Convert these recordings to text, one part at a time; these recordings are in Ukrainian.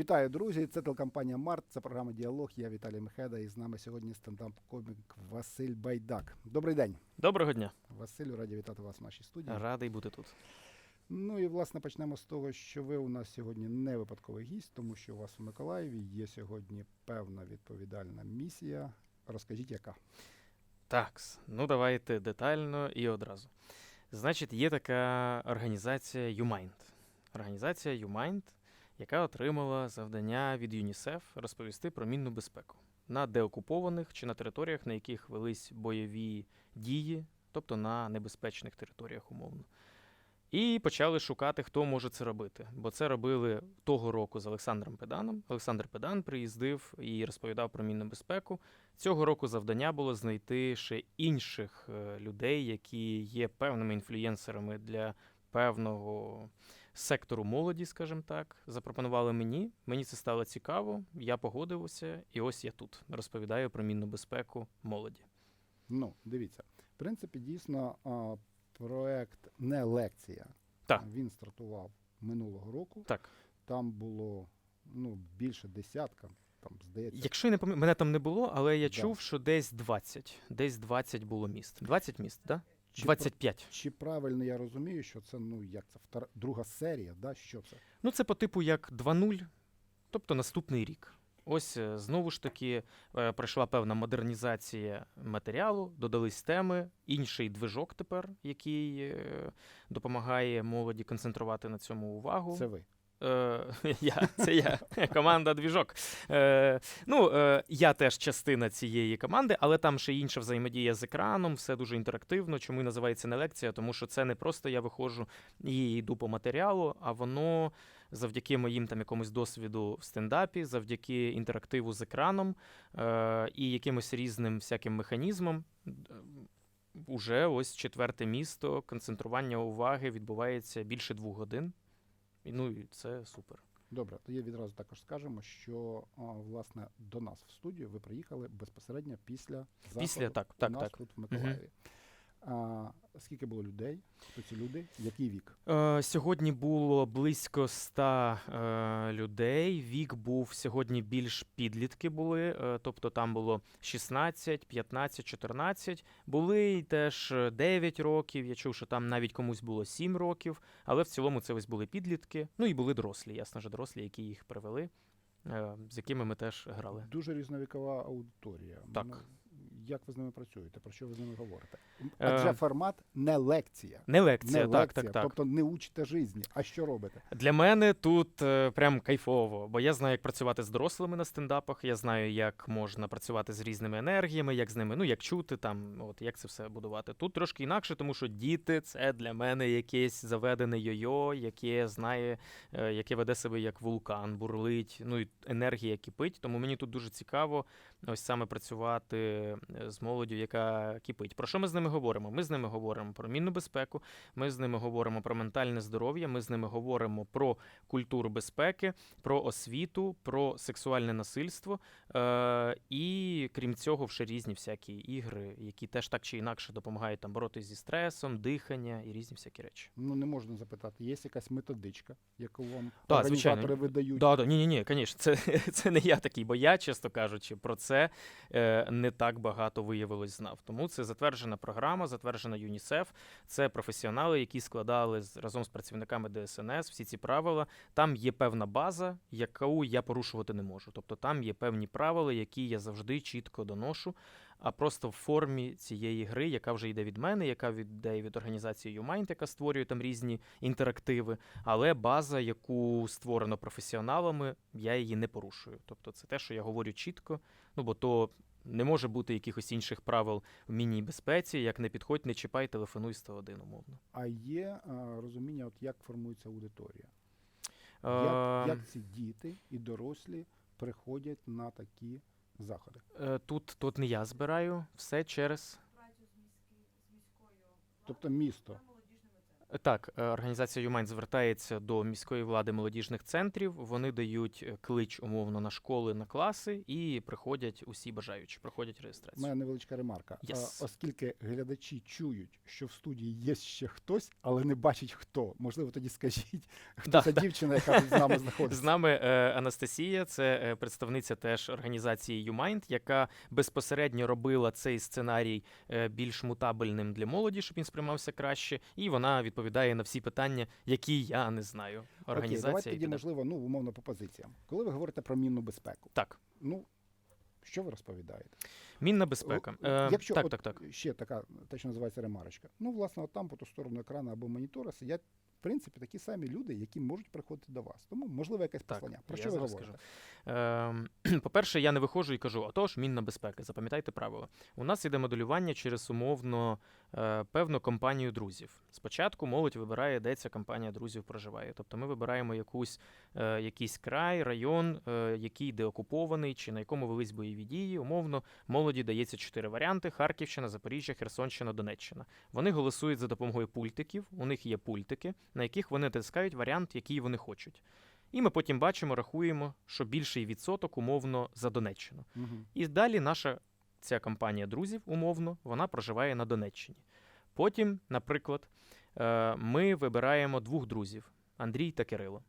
Вітаю, друзі! Це телекомпанія Март, це програма Діалог. Я Віталій Мехеда, і з нами сьогодні стендап-комік Василь Байдак. Добрий день, Доброго дня. Василю, раді вітати вас в нашій студії. Радий бути тут. Ну і власне почнемо з того, що ви у нас сьогодні не випадковий гість, тому що у вас у Миколаєві є сьогодні певна відповідальна місія. Розкажіть, яка? Так, ну давайте детально і одразу. Значить, є така організація YouMind. Організація YouMind, яка отримала завдання від ЮНІСЕФ розповісти про мінну безпеку на деокупованих чи на територіях, на яких велись бойові дії, тобто на небезпечних територіях умовно. І почали шукати, хто може це робити. Бо це робили того року з Олександром Педаном. Олександр Педан приїздив і розповідав про мінну безпеку. Цього року завдання було знайти ще інших е, людей, які є певними інфлюєнсерами для певного сектору молоді, скажімо так. Запропонували мені. Мені це стало цікаво. Я погодився, і ось я тут розповідаю про мінну безпеку молоді. Ну, дивіться, в принципі, дійсно а, проект не лекція. Так. Він стартував минулого року. Так, Там було ну, більше десятка, там, здається, якщо я не пам'ятаю, мене там не було, але я Да. чув, що десь 20. Десь 20 було міст. 20 міст, так? Да? Чи 25. Чи правильно я розумію, що це ну як це втора, друга серія? Да? Що це? Ну, це по типу як 2.0, тобто наступний рік. Ось е, знову ж таки е, пройшла певна модернізація матеріалу, додались теми, інший движок тепер, який е, допомагає молоді концентрувати на цьому увагу. Це ви. Е, я, це я, команда двіжок. Е, ну, е, я теж частина цієї команди, але там ще інша взаємодія з екраном, все дуже інтерактивно. Чому і називається не лекція? Тому що це не просто я виходжу і йду по матеріалу, а воно завдяки моїм там якомусь досвіду в стендапі, завдяки інтерактиву з екраном е, і якимось різним всяким механізмам. е, Уже ось четверте місто, концентрування уваги відбувається більше двох годин. І, Ну і це супер. Добре, тоді відразу також скажемо, що а, власне до нас в студію ви приїхали безпосередньо після заходу Після так, у так, нас так. тут в Миколаєві. А, скільки було людей? Хто ці люди? Який вік? Е, сьогодні було близько ста е, людей. Вік був сьогодні більш підлітки були, е, тобто там було 16, 15, 14. Були й теж е, 9 років. Я чув, що там навіть комусь було 7 років, але в цілому це ось були підлітки. Ну і були дорослі, ясно ж, дорослі, які їх привели, е, з якими ми теж грали. Дуже різновікова аудиторія. Так. Як ви з ними працюєте? Про що ви з ними говорите? Е, Адже формат не лекція. Не лекція, не так, лекція, так, так. тобто не учите житті. А що робите? Для мене тут е, прям кайфово, бо я знаю, як працювати з дорослими на стендапах. Я знаю, як можна працювати з різними енергіями, як з ними, ну як чути там, от як це все будувати. Тут трошки інакше, тому що діти це для мене якесь заведене йо-йо, яке знає, е, яке веде себе як вулкан, бурлить. Ну і енергія кипить. Тому мені тут дуже цікаво ось саме працювати е, з молоддю, яка кипить. Про що ми з ними говоримо? Ми з ними говоримо про мінну безпеку. Ми з ними говоримо про ментальне здоров'я, ми з ними говоримо про культуру безпеки, про освіту, про сексуальне насильство. Е- і крім цього, ще різні всякі ігри, які теж так чи інакше допомагають там боротися зі стресом, дихання і різні всякі речі. Ну не можна запитати. Є якась методичка, яку вам Так, звичайно. видають? Да, да, ні, ні, ні, звісно, це, це не я такий, бо я, чесно кажучи, про це е, не так багато виявилось знав. Тому це затверджена програма, затверджена ЮНІСЕФ. Це професіонали, які складали разом з працівниками ДСНС всі ці правила. Там є певна база, яку я порушувати не можу. Тобто там є певні правила, які я завжди чітко доношу. А просто в формі цієї гри, яка вже йде від мене, яка йде від організації YouMind, яка створює там різні інтерактиви. Але база, яку створено професіоналами, я її не порушую. Тобто це те, що я говорю чітко. Ну бо то не може бути якихось інших правил в мінній безпеці, як не підходь, не чіпай, телефонуй 101, умовно. А є а, розуміння, от як формується аудиторія? Е, Як, як ці діти і дорослі приходять на такі заходи? е, Тут, тут не я збираю, все через. Тобто місто. Так, е, організація YouMind звертається до міської влади молодіжних центрів. Вони дають е, клич умовно на школи, на класи, і приходять усі бажаючі, проходять У реєстрацію. мене невеличка ремарка. Yes. Оскільки глядачі чують, що в студії є ще хтось, але не бачать хто. Можливо, тоді скажіть, хто Да, ця дівчина, яка тут з нами знаходиться. З нами е, Анастасія, це е, представниця теж організації YouMind, яка безпосередньо робила цей сценарій е, більш мутабельним для молоді, щоб він сприймався краще, і вона відповідає на всі питання, які я не знаю. Окей, давайте Організація тоді, можливо, ну, умовно по позиціям. Коли ви говорите про мінну безпеку, Так, ну що ви розповідаєте? мінна безпека. Е, Якщо так, от так, так. ще така, те, що називається ремарочка. Ну, власне, от там по ту сторону екрану або монітора сидять, в принципі, такі самі люди, які можуть приходити до вас. Тому, можливо, якесь Так, послання. Про я що ви говорите? Ем, По-перше, я не виходжу і кажу, отож, мінна безпека, запам'ятайте правила. У нас іде моделювання через умовно е, певну компанію друзів. Спочатку молодь вибирає, де ця компанія друзів проживає. Тобто ми вибираємо якусь, е, якийсь край, район, е, який де окупований, чи на якому велись бойові дії. Умовно, молоді дається чотири варіанти: Харківщина, Запоріжжя, Херсонщина, Донеччина. Вони голосують за допомогою пультиків. У них є пультики, на яких вони натискають варіант, який вони хочуть. І ми потім бачимо, рахуємо, що більший відсоток умовно за Донеччину. Мгм. І далі наша ця компанія друзів, умовно, вона проживає на Донеччині. Потім, наприклад, е, ми вибираємо двох друзів Андрій та Кирило.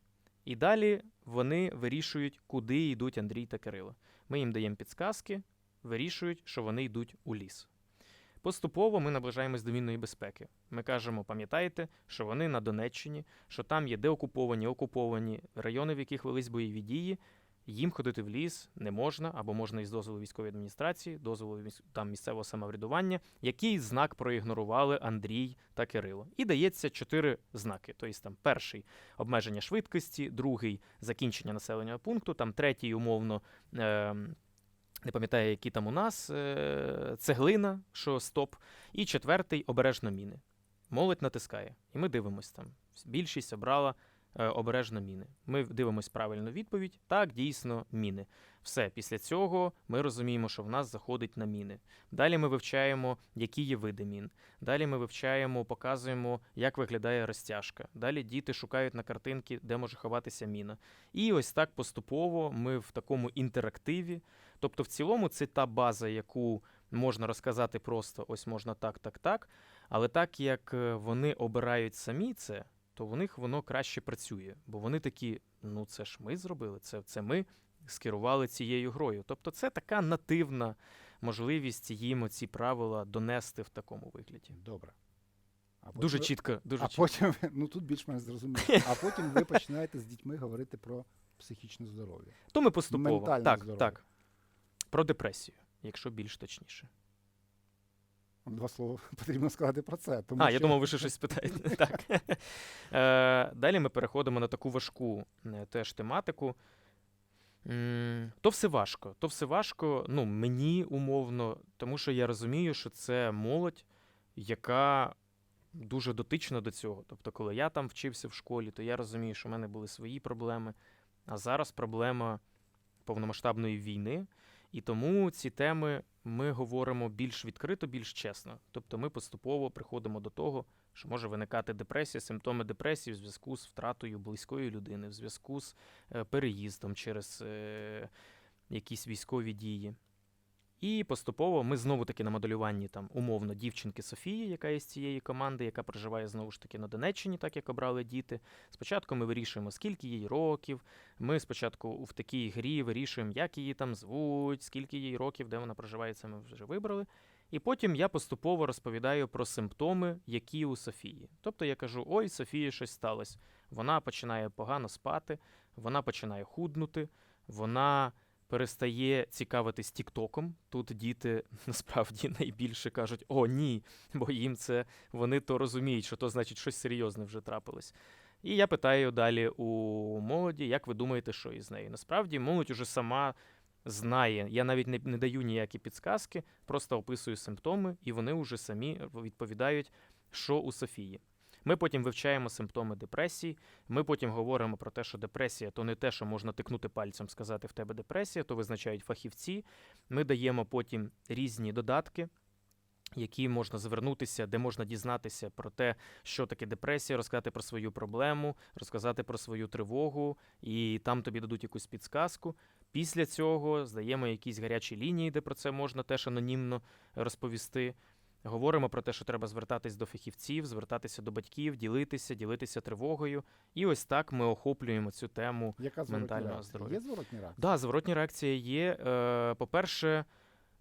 І далі вони вирішують, куди йдуть Андрій та Кирило. Ми їм даємо підсказки, вирішують, що вони йдуть у ліс. Поступово ми наближаємось до мінної безпеки. Ми кажемо, пам'ятаєте, що вони на Донеччині, що там є деокуповані, окуповані райони, в яких велись бойові дії. Їм ходити в ліс не можна, або можна із дозволу військової адміністрації, дозволу там місцевого самоврядування, який знак проігнорували Андрій та Кирило. І дається чотири знаки. Тобто там перший обмеження швидкості, другий закінчення населеного пункту, там третій, умовно. Е- не пам'ятаю, які там у нас е- цеглина, що стоп, і четвертий обережно міни. Молодь натискає, і ми дивимось там. Більшість обрала е, обережно міни. Ми дивимось правильну відповідь. Так, дійсно, міни. Все, після цього ми розуміємо, що в нас заходить на міни. Далі ми вивчаємо, які є види мін. Далі ми вивчаємо, показуємо, як виглядає розтяжка. Далі діти шукають на картинки, де може ховатися міна. І ось так поступово ми в такому інтерактиві. Тобто, в цілому, це та база, яку можна розказати просто ось можна так, так, так. Але так як е, вони обирають самі це, то в них воно краще працює. Бо вони такі, ну це ж ми зробили, це, це ми скерували цією грою. Тобто це така нативна можливість їм ці правила донести в такому вигляді. Добре. А потім Дуже ви- чітко, дуже А чітко. потім, ну тут більш-менш зрозуміло. А потім ви починаєте з дітьми говорити про психічне здоров'я. То ми поступово. ментальне Так, здоров'я. так. Про депресію, якщо більш точніше. Два слова потрібно сказати про це. Тому А, що... я думав, ви ще щось спитаєте. так. Е, далі ми переходимо на таку важку е, теж тематику. То все важко. То все важко, ну, мені умовно, тому що я розумію, що це молодь, яка дуже дотична до цього. Тобто, коли я там вчився в школі, то я розумію, що в мене були свої проблеми. А зараз проблема повномасштабної війни. І тому ці теми ми говоримо більш відкрито, більш чесно. Тобто ми поступово приходимо до того, що може виникати депресія, симптоми депресії в зв'язку з втратою близької людини, в зв'язку з е, переїздом через е, якісь військові дії. І поступово ми знову таки на моделюванні там умовно дівчинки Софії, яка є з цієї команди, яка проживає знову ж таки на Донеччині, так як обрали діти. Спочатку ми вирішуємо, скільки їй років. Ми спочатку в такій грі вирішуємо, як її там звуть, скільки їй років, де вона проживає, це ми вже вибрали. І потім я поступово розповідаю про симптоми, які у Софії. Тобто я кажу: ой, Софії щось сталося. Вона починає погано спати, вона починає худнути, вона перестає цікавитись Тіктоком. Тут діти насправді найбільше кажуть: о, ні, бо їм це вони то розуміють, що то значить щось серйозне вже трапилось. І я питаю далі у молоді, як ви думаєте, що із нею? Насправді молодь уже сама знає. Я навіть не, не даю ніякі підсказки, просто описую симптоми, і вони вже самі відповідають, що у Софії. Ми потім вивчаємо симптоми депресії. Ми потім говоримо про те, що депресія то не те, що можна тикнути пальцем, сказати в тебе депресія, то визначають фахівці. Ми даємо потім різні додатки. які можна звернутися, де можна дізнатися про те, що таке депресія, розказати про свою проблему, розказати про свою тривогу, і там тобі дадуть якусь підсказку. Після цього здаємо якісь гарячі лінії, де про це можна теж анонімно розповісти. Говоримо про те, що треба звертатись до фахівців, звертатися до батьків, ділитися, ділитися тривогою. І ось так ми охоплюємо цю тему. Яка Ментального здоров'я. Є зворотні реакції? Да, зворотні реакції є. Е, по-перше,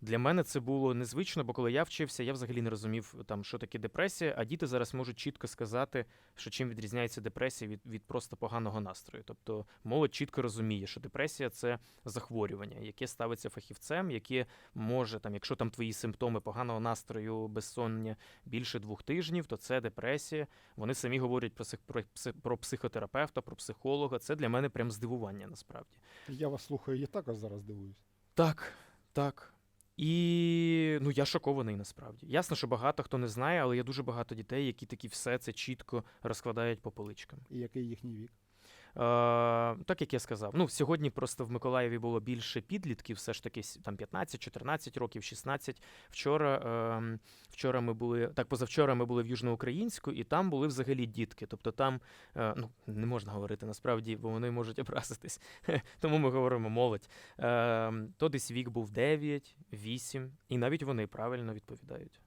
для мене це було незвично, бо коли я вчився, я взагалі не розумів, там, що таке депресія, а діти зараз можуть чітко сказати, що чим відрізняється депресія від, від просто поганого настрою. Тобто молодь чітко розуміє, що депресія це захворювання, яке ставиться фахівцем, яке може, там, якщо там твої симптоми поганого настрою, безсоння більше двох тижнів, то це депресія. Вони самі говорять про, псих, про, про психотерапевта, про психолога. Це для мене прям здивування насправді. Я вас слухаю, я також зараз дивуюсь. Так, так. І ну я шокований насправді. Ясно, що багато хто не знає, але є дуже багато дітей, які такі все це чітко розкладають по поличкам. І який їхній вік? Е, так як я сказав, ну сьогодні просто в Миколаєві було більше підлітків, все ж таки там 15, 14 років, 16. Вчора, е, вчора ми були, так позавчора ми були в Южноукраїнську, і там були взагалі дітки. Тобто там е, ну не можна говорити насправді, бо вони можуть образитись. Тому ми говоримо молодь. Е, то десь вік був 9, 8, і навіть вони правильно відповідають.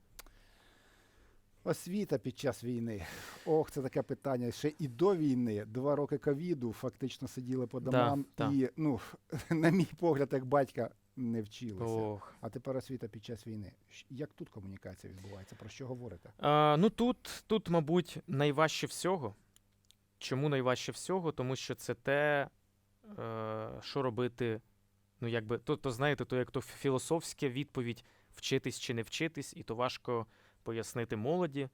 Освіта під час війни. Ох, це таке питання. Ще і до війни, два роки ковіду, фактично сиділи по домам да. і, ну, на мій погляд, як батька, не вчилися. Ох. А тепер освіта під час війни. Як тут комунікація відбувається? Про що говорите? А, ну тут, тут, мабуть, найважче всього. Чому найважче всього? Тому що це те, е, що робити. Ну, якби, то, то знаєте, то як то філософська відповідь вчитись чи не вчитись, і то важко пояснити молоді.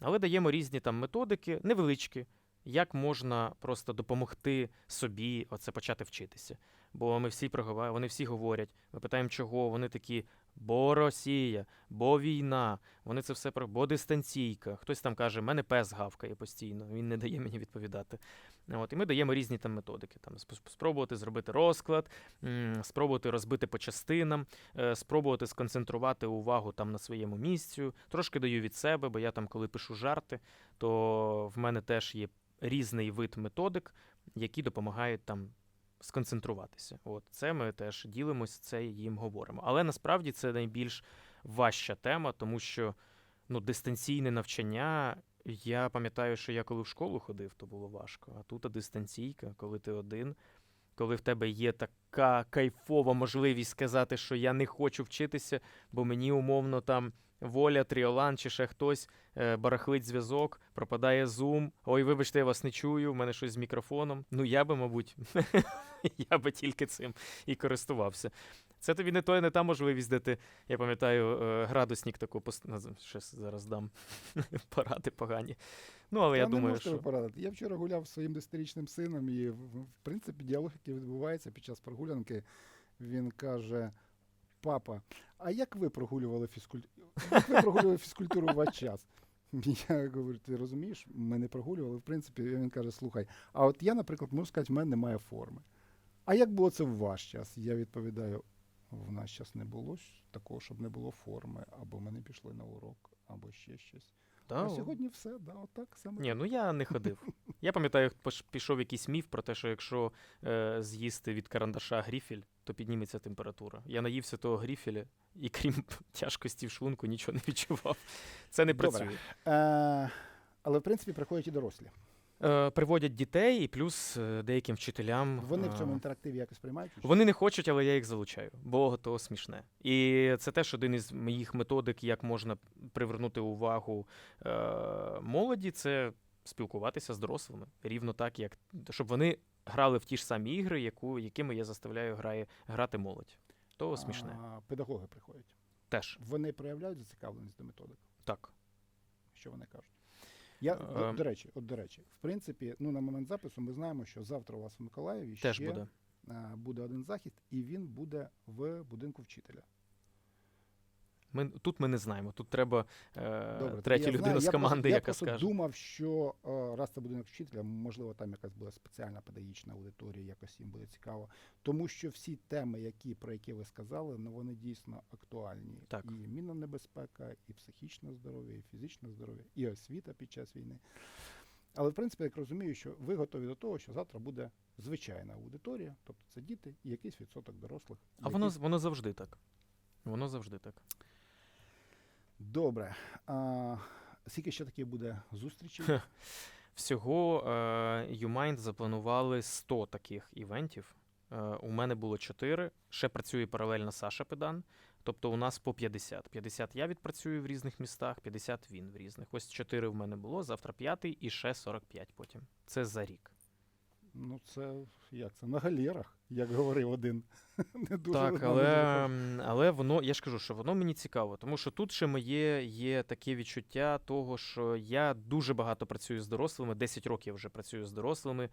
Але даємо різні там методики, невеличкі, як можна просто допомогти собі оце почати вчитися. Бо ми всі проговорюємо, вони всі говорять, ми питаємо, чого, вони такі, бо Росія, бо війна, вони це все про бо дистанційка. Хтось там каже, мене пес гавкає постійно, він не дає мені відповідати. От, і ми даємо різні там методики. Там спробувати зробити розклад, спробувати розбити по частинам, е, спробувати сконцентрувати увагу там на своєму місцю. Трошки даю від себе, бо я там, коли пишу жарти, то в мене теж є різний вид методик, які допомагають там сконцентруватися. От це ми теж ділимось, це їм говоримо. Але насправді це найбільш важча тема, тому що ну, дистанційне навчання. Я пам'ятаю, що я коли в школу ходив, то було важко. А тут дистанційка, коли ти один, коли в тебе є така кайфова можливість сказати, що я не хочу вчитися, бо мені умовно там воля, тріолан чи ще хтось е, барахлить зв'язок, пропадає зум. Ой, вибачте, я вас не чую, в мене щось з мікрофоном. Ну я би, мабуть, я би тільки цим і користувався. Це тобі не то, не та можливість, де ти, я пам'ятаю, е, градусник таку пост... наз- зараз дам поради погані. Ну, але я не думаю, що. порадити. Я вчора гуляв зі своїм десятирічним сином, і в, в принципі діалог, який відбувається під час прогулянки, він каже: Папа, а як ви прогулювали фізкультуру? Як ви прогулювали фізкультуру в ваш час? Я говорю, ти розумієш, ми не прогулювали. В принципі, він каже: слухай, а от я, наприклад, можу сказати, в мене немає форми. А як було це в ваш час? Я відповідаю: в наш час не було такого, щоб не було форми, або ми не пішли на урок, або ще щось. Та, А сьогодні все, да, отак саме. Ні, ну я не ходив. Я пам'ятаю, пішов якийсь міф про те, що якщо е, з'їсти від карандаша гріфель, то підніметься температура. Я наївся того гріфеля, і крім тяжкості в шлунку, нічого не відчував. Це не Добре. працює. Е, але в принципі приходять і дорослі. Е, приводять дітей і плюс е, деяким вчителям. Вони в е, цьому інтерактиві якось приймають? Вони не хочуть, але я їх залучаю, бо то смішне. І це теж один із моїх методик, як можна привернути увагу молоді, це спілкуватися з дорослими. Рівно так, як щоб вони грали в ті ж самі ігри, яку, якими я заставляю грає, грати молодь. То смішне. А, педагоги приходять. Теж Вони проявляють зацікавленість до методик. так. Що вони кажуть? Я, до, Е, до речі, от до речі, в принципі, ну на момент запису ми знаємо, що завтра у вас в Миколаєві Теж ще буде. е, буде один захід, і він буде в будинку вчителя. Ми, тут ми не знаємо. Тут треба е, Добре, третя я людина знаю, з я просто- команди, я яка просто скаже. думав, що е, раз це будинок вчителя, можливо, там якась буде спеціальна педагогічна аудиторія, якось їм буде цікаво. Тому що всі теми, які, про які ви сказали, ну вони дійсно актуальні. Так. І мінна небезпека, і психічне здоров'я, і фізичне здоров'я, і освіта під час війни. Але в принципі, я так розумію, що ви готові до того, що завтра буде звичайна аудиторія, тобто це діти і якийсь відсоток дорослих. А воно, які- воно завжди так. Воно завжди так. Добре. А, скільки ще таких буде зустрічей? Всього е, YouMind запланували 100 таких івентів. Е, у мене було 4. Ще працює паралельно Саша Педан. Тобто у нас по 50. 50 я відпрацюю в різних містах, 50 він в різних. Ось 4 в мене було, завтра 5 і ще 45 потім. Це за рік. Ну, це як це? На галерах, як говорив один. Не дуже так, але, але воно, я ж кажу, що воно мені цікаво, тому що тут ще моє є таке відчуття того, що я дуже багато працюю з дорослими, 10 років вже працюю з дорослими.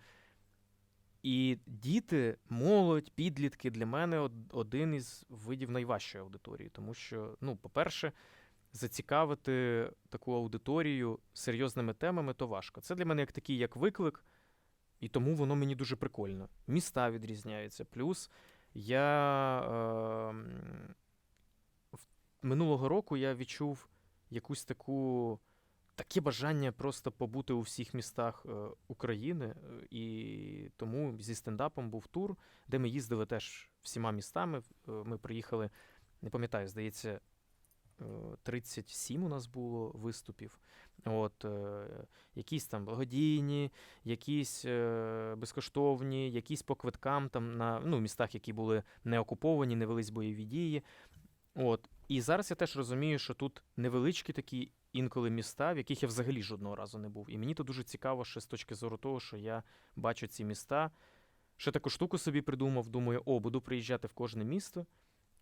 І діти, молодь, підлітки для мене один із видів найважчої аудиторії, тому що, ну, по-перше, зацікавити таку аудиторію серйозними темами то важко. Це для мене як такий як виклик, і тому воно мені дуже прикольно. Міста відрізняються. Плюс я е, минулого року я відчув якусь таку. Таке бажання просто побути у всіх містах е, України, е, і тому зі стендапом був тур, де ми їздили теж всіма містами. Е, Ми приїхали, не пам'ятаю, здається, 37 у нас було виступів. От, е, якісь там благодійні, якісь е, безкоштовні, якісь по квиткам там на ну, містах, які були не окуповані, не велись бойові дії. От. І зараз я теж розумію, що тут невеличкі такі інколи міста, в яких я взагалі жодного разу не був. І мені то дуже цікаво ще з точки зору того, що я бачу ці міста. Ще таку штуку собі придумав, думаю, о, буду приїжджати в кожне місто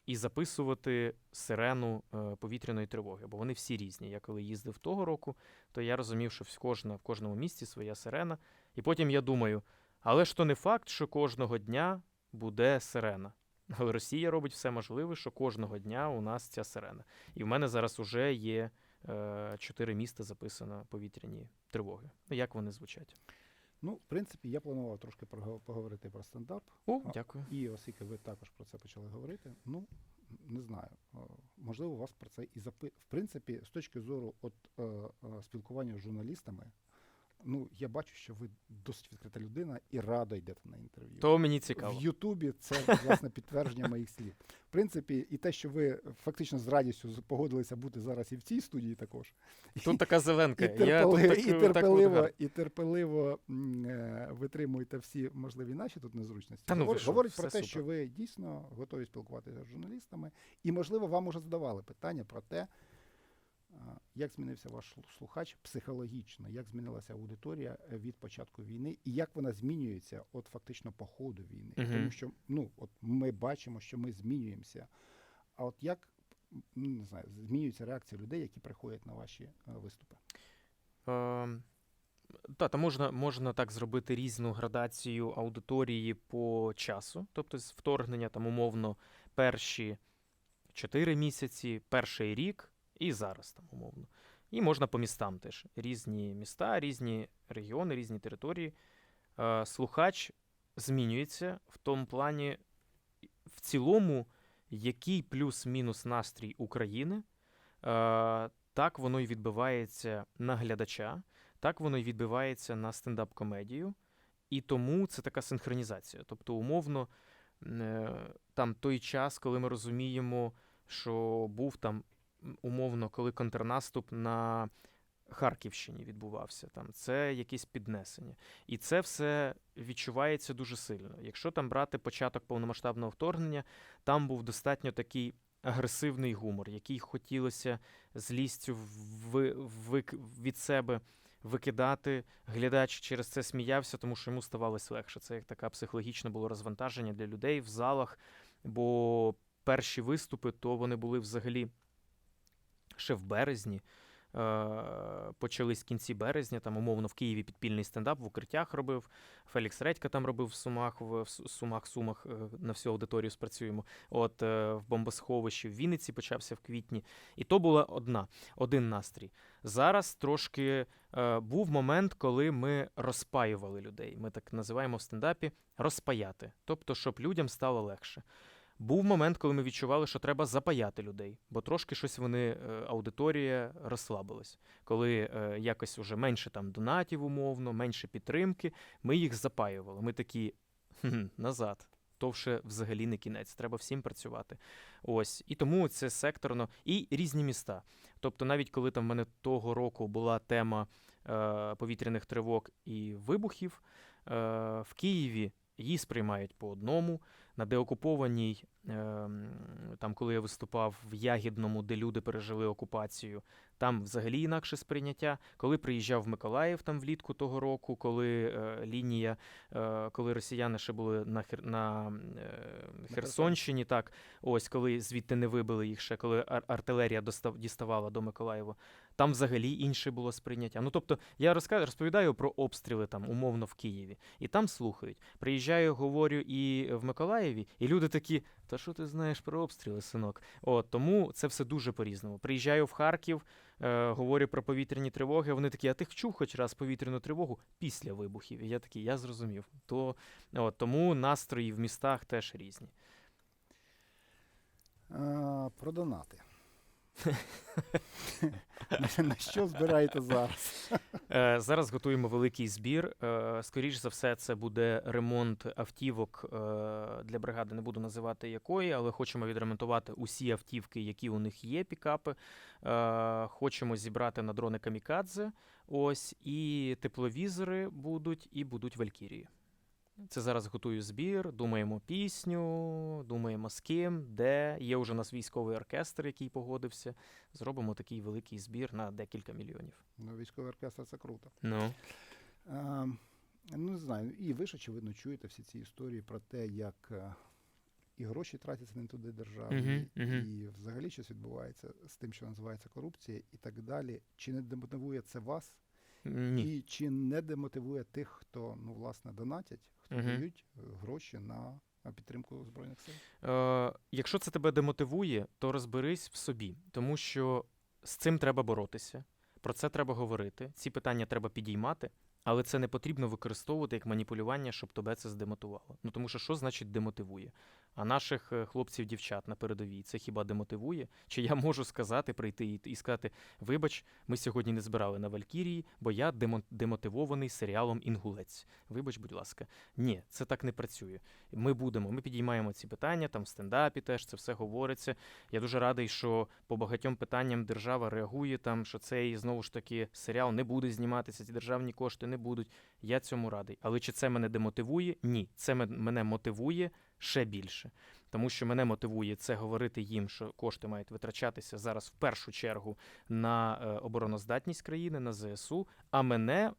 і записувати сирену е, повітряної тривоги, бо вони всі різні. Я коли їздив того року, то я розумів, що кожна, в кожному місті своя сирена. І потім я думаю, але ж то не факт, що кожного дня буде сирена. Але Росія робить все можливе, що кожного дня у нас ця сирена. І в мене зараз уже є е, чотири міста записано повітряні тривоги. Ну, як вони звучать? Ну, в принципі, я планував трошки поговорити про стендап. О, дякую. І оскільки ви також про це почали говорити, ну не знаю, можливо, вас про це і запи... В принципі, з точки зору от, е, е, спілкування з журналістами, ну я бачу, що ви досить відкрита людина і радо йдете на інтерв'ю. То мені цікаво. В Ютубі це власне підтвердження моїх слів. В принципі, і те, що ви фактично з радістю погодилися бути зараз і в цій студії також. Тут така зеленка. І, я тут терпеливо, так, і, так терпеливо, от і терпеливо витримуєте всі можливі наші тут незручності. Та ну Говор- що, Говорить про те, супер. що ви дійсно готові спілкуватися з журналістами, і, можливо, вам уже задавали питання про те, як змінився ваш слухач психологічно, як змінилася аудиторія е, від початку війни, і як вона змінюється от фактично по ходу війни. Мгм. Тому що ну, от ми бачимо, що ми змінюємося. А от як не знаю, змінюється реакція людей, які приходять на ваші е, виступи? Ем, Та, та можна, можна так зробити різну градацію аудиторії по часу, тобто з вторгнення там умовно перші 4 місяці, перший рік і зараз там умовно. І можна по містам теж. Різні міста, різні регіони, різні території. Е, Слухач змінюється в тому плані, в цілому, який плюс-мінус настрій України, е, так воно й відбивається на глядача, так воно й відбивається на стендап-комедію. І тому це така синхронізація. Тобто, умовно, е, там той час, коли ми розуміємо, що був там, умовно, коли контрнаступ на Харківщині відбувався, там це якесь піднесення. І це все відчувається дуже сильно. Якщо там брати початок повномасштабного вторгнення, там був достатньо такий агресивний гумор, який хотілося злістю ви, вик, від себе викидати. Глядач через це сміявся, тому що йому ставалось легше. Це як таке психологічне було розвантаження для людей в залах. Бо перші виступи, то вони були взагалі ще в березні. е, почались в кінці березня, там умовно в Києві підпільний стендап в укриттях робив. Фелікс Редька там робив в Сумах, в, в Су- Сумах, Сумах е, на всю аудиторію спрацюємо. От е, в бомбосховищі в Вінниці почався в квітні. І то була одна, один настрій. Зараз трошки е, був момент, коли ми розпаювали людей. Ми так називаємо в стендапі розпаяти, тобто, щоб людям стало легше. Був момент, коли ми відчували, що треба запаяти людей, бо трошки щось вони, е, аудиторія розслабилась. Коли е, якось вже менше там донатів, умовно, менше підтримки, ми їх запаювали. Ми такі «Хм, назад. То вже взагалі не кінець, треба всім працювати. Ось. І тому це секторно і різні міста. Тобто, навіть коли там в мене того року була тема е, повітряних тривог і вибухів, е, в Києві її сприймають по одному. На деокупованій, е, там, коли я виступав в Ягідному, де люди пережили окупацію, там взагалі інакше сприйняття. Коли приїжджав в Миколаїв там влітку того року, коли е, лінія, е, коли росіяни ще були на, Хер, на е, Херсонщині, так, ось коли звідти не вибили їх ще, коли ар- артилерія достав, діставала до Миколаєва, там взагалі інше було сприйняття. Ну тобто я розповідаю про обстріли там умовно в Києві, і там слухають. Приїжджаю, говорю і в Миколаєві, і люди такі: та що ти знаєш про обстріли, синок? От тому це все дуже по-різному. Приїжджаю в Харків, е, говорю про повітряні тривоги. Вони такі, а ти чув хоч раз повітряну тривогу після вибухів? І я такий, я зрозумів. То от, тому настрої в містах теж різні. Про донати. На- що збираєте зараз? Е, Зараз готуємо великий збір. Е, Скоріш за все, це буде ремонт автівок е, для бригади. Не буду називати якої, але хочемо відремонтувати усі автівки, які у них є, пікапи. Хочемо зібрати на дрони камікадзе. Ось і тепловізори будуть, і будуть валькірії. Це зараз готую збір, думаємо пісню, думаємо з ким, де. Є вже у нас військовий оркестр, який погодився. Зробимо такий великий збір на декілька мільйонів. Ну, військовий оркестр це круто. Ну. А, ну, не знаю, і ви ж, очевидно, чуєте всі ці історії про те, як е, і гроші тратяться не туди державні, Мгм, мгм. і взагалі щось відбувається з тим, що називається корупція, і так далі. Чи не демотивує це вас? Ні. І чи не демотивує тих, хто ну, власне донатять, хто Мгм. дають е, гроші на на підтримку Збройних сил? Е, якщо це тебе демотивує, то розберись в собі, тому що з цим треба боротися. Про це треба говорити. Ці питання треба підіймати, але це не потрібно використовувати як маніпулювання, щоб тебе це здемотувало. Ну тому що що значить демотивує? А наших е, хлопців, дівчат на передовій це хіба демотивує? Чи я можу сказати, прийти і, сказати: вибач, ми сьогодні не збирали на Валькірії, бо я демо- демотивований серіалом Інгулець. Вибач, будь ласка. Ні, це так не працює. Ми будемо, ми підіймаємо ці питання, там в стендапі теж це все говориться. Я дуже радий, що по багатьом питанням держава реагує там, що цей знову ж таки серіал не буде зніматися, ці державні кошти не будуть. Я цьому радий. Але чи це мене демотивує? Ні, це мене мотивує ще більше. Тому що мене мотивує це говорити їм, що кошти мають витрачатися зараз в першу чергу на е, обороноздатність країни, на ЗСУ, а мене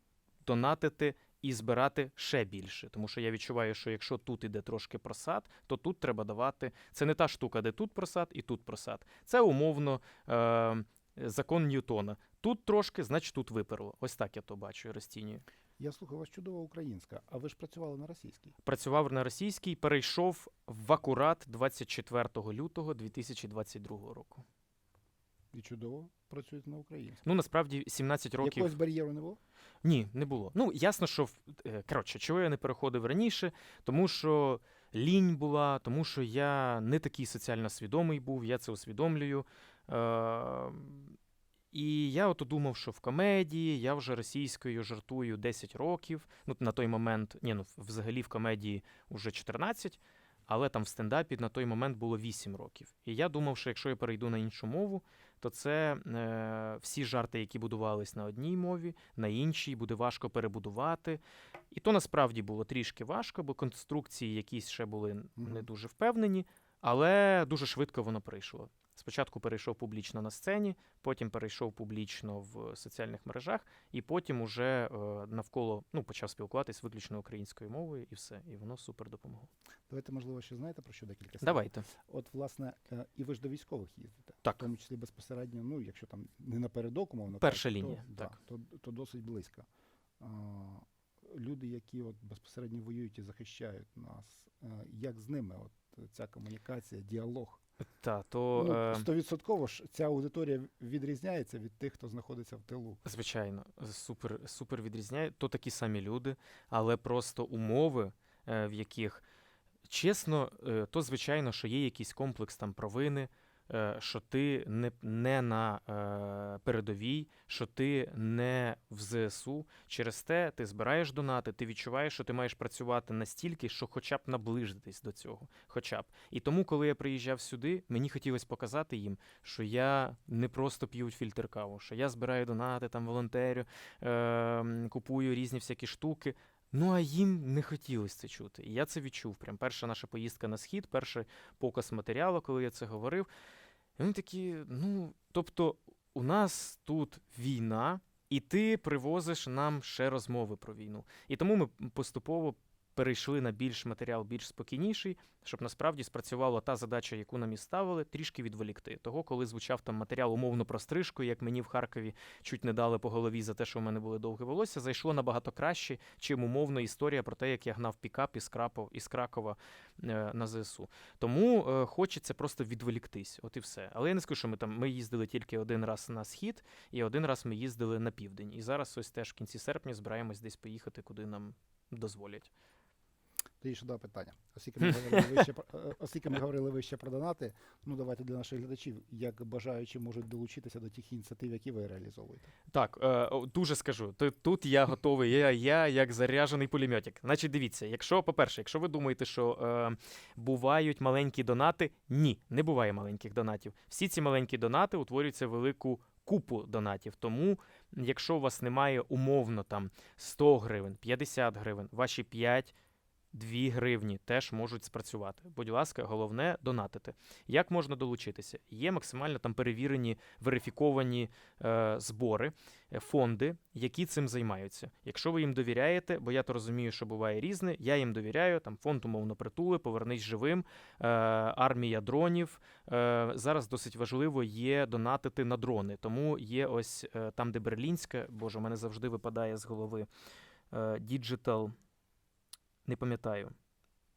донатити і збирати ще більше. Тому що я відчуваю, що якщо тут іде трошки просад, то тут треба давати. Це не та штука, де тут просад і тут просад. Це умовно е, закон Ньютона. Тут трошки, значить тут виперло. Ось так я то бачу і розцінюю. Я слухаю, у вас чудова українська, а ви ж працювали на російській. Працював на російській, перейшов в акурат 24 лютого 2022 року. І чудово працюєте на українській. Ну насправді 17 років. Якогось бар'єру не було? Ні, не було. Ну, ясно, що е, коротше, чого я не переходив раніше, тому що лінь була, тому що я не такий соціально свідомий був, я це усвідомлюю. Е- і я ото думав, що в комедії я вже російською жартую 10 років. Ну, на той момент, ні, ну взагалі в комедії вже 14, але там в стендапі на той момент було 8 років. І я думав, що якщо я перейду на іншу мову, то це е, всі жарти, які будувались на одній мові, на іншій буде важко перебудувати. І то насправді було трішки важко, бо конструкції якісь ще були не дуже впевнені, але дуже швидко воно прийшло. Спочатку перейшов публічно на сцені, потім перейшов публічно в соціальних мережах, і потім уже е, навколо ну, почав спілкуватись виключно українською мовою, і все. І воно супер допомогло. Давайте, можливо, ще знаєте про що декілька слів? Давайте. От, власне, е, і ви ж до військових їздите. Так. В тому числі безпосередньо, ну, якщо там не напередок, умовно Перша кажучи, лінія, то, так. да, то, то досить близько. Люди, які от безпосередньо воюють і захищають нас, е, як з ними от ця комунікація, діалог? Та, то, Ну, е, стовідсотково ж ця аудиторія відрізняється від тих, хто знаходиться в тилу. Звичайно, супер, супер відрізняє. То такі самі люди, але просто умови, е, в яких чесно, е, то звичайно, що є якийсь комплекс там провини, що ти не, не на е, передовій, що ти не в ЗСУ. Через те ти збираєш донати, ти відчуваєш, що ти маєш працювати настільки, що хоча б наближитись до цього. Хоча б. І тому, коли я приїжджав сюди, мені хотілося показати їм, що я не просто п'ю фільтр каву, що я збираю донати, там волонтерю, е, купую різні всякі штуки. Ну а їм не хотілося це чути. І я це відчув. Прям перша наша поїздка на схід, перший показ матеріалу, коли я це говорив. І вони такі, ну, тобто, у нас тут війна, і ти привозиш нам ще розмови про війну. І тому ми поступово перейшли на більш матеріал, більш спокійніший, щоб насправді спрацювала та задача, яку нам і ставили, трішки відволікти. Того, коли звучав там матеріал умовно про стрижку, як мені в Харкові чуть не дали по голові за те, що в мене були довге волосся, зайшло набагато краще, чим умовно історія про те, як я гнав пікап із Крапов із Кракова е, на ЗСУ. Тому е, хочеться просто відволіктись, от і все. Але я не скажу, що ми там ми їздили тільки один раз на схід, і один раз ми їздили на південь. І зараз ось теж в кінці серпня збираємось десь поїхати, куди нам дозволять. Тоді ще два питання. Оскільки ми говорили вище про е, оскільки ми говорили вище про донати, ну давайте для наших глядачів, як бажаючі можуть долучитися до тих ініціатив, які ви реалізовуєте. Так, е, дуже скажу. Тут я готовий. Я, я як заряжений пулеметик. Значить, дивіться, якщо, по-перше, якщо ви думаєте, що е, бувають маленькі донати, ні, не буває маленьких донатів. Всі ці маленькі донати утворюються в велику купу донатів. Тому, якщо у вас немає умовно там 100 гривень, 50 гривень, ваші 5 2 гривні теж можуть спрацювати. Будь ласка, головне донатити. Як можна долучитися? Є максимально там перевірені, верифіковані е, збори, е, фонди, які цим займаються. Якщо ви їм довіряєте, бо я то розумію, що буває різне, я їм довіряю. Там фонд умовно притули, повернись живим, е, армія дронів. Е, зараз досить важливо є донатити на дрони. Тому є ось е, там, де Берлінська, боже, у мене завжди випадає з голови е, не пам'ятаю.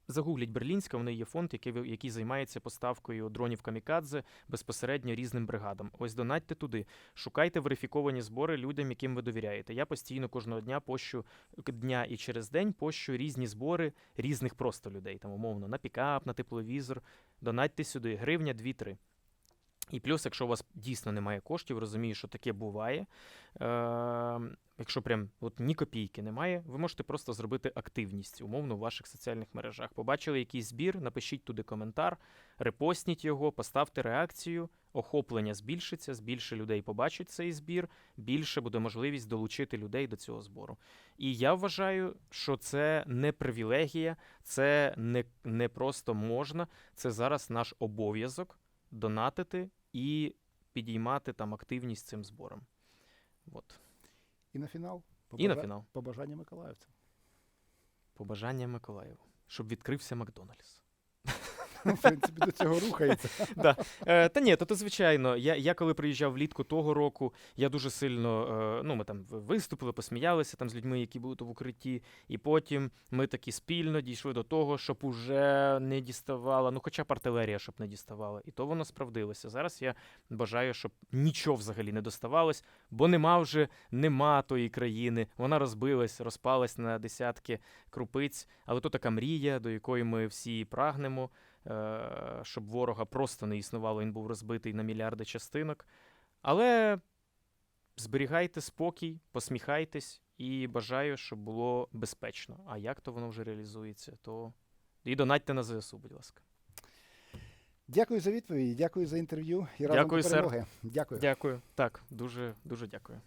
Загугліть Берлінська, в неї є фонд, який, який займається поставкою дронів камікадзе безпосередньо різним бригадам. Ось донатьте туди. Шукайте верифіковані збори людям, яким ви довіряєте. Я постійно кожного дня пощу дня і через день пощу різні збори різних просто людей. Там, умовно, на пікап, на тепловізор. Донатьте сюди гривня, 2-3. І плюс, якщо у вас дійсно немає коштів, розумію, що таке буває. Е, якщо прям от ні копійки немає, ви можете просто зробити активність умовно в ваших соціальних мережах. Побачили якийсь збір, напишіть туди коментар, репостніть його, поставте реакцію, охоплення збільшиться, більше людей побачить цей збір, більше буде можливість долучити людей до цього збору. І я вважаю, що це не привілегія, це не, не просто можна, це зараз наш обов'язок донатити і підіймати там активність цим збором. От. І на фінал І на фінал. побажання миколаївцям. Побажання Миколаєву, щоб відкрився Макдональдс. В принципі, до цього рухається. да. е, та ні, то, то звичайно. Я, я коли приїжджав влітку того року, я дуже сильно. Е, ну, ми там виступили, посміялися там з людьми, які були то в укритті. І потім ми такі спільно дійшли до того, щоб уже не діставала, ну хоча б артилерія, щоб не діставала. І то воно справдилося. Зараз я бажаю, щоб нічого взагалі не доставалось, бо нема вже нема тої країни. Вона розбилась, розпалась на десятки крупиць. Але то така мрія, до якої ми всі прагнемо щоб ворога просто не існувало, він був розбитий на мільярди частинок. Але зберігайте спокій, посміхайтесь і бажаю, щоб було безпечно. А як то воно вже реалізується, то і донатьте на ЗСУ, будь ласка. Дякую за відповідь, дякую за інтерв'ю і разом Дякую, до сер. Дякую. Дякую. Так, дуже, дуже дякую.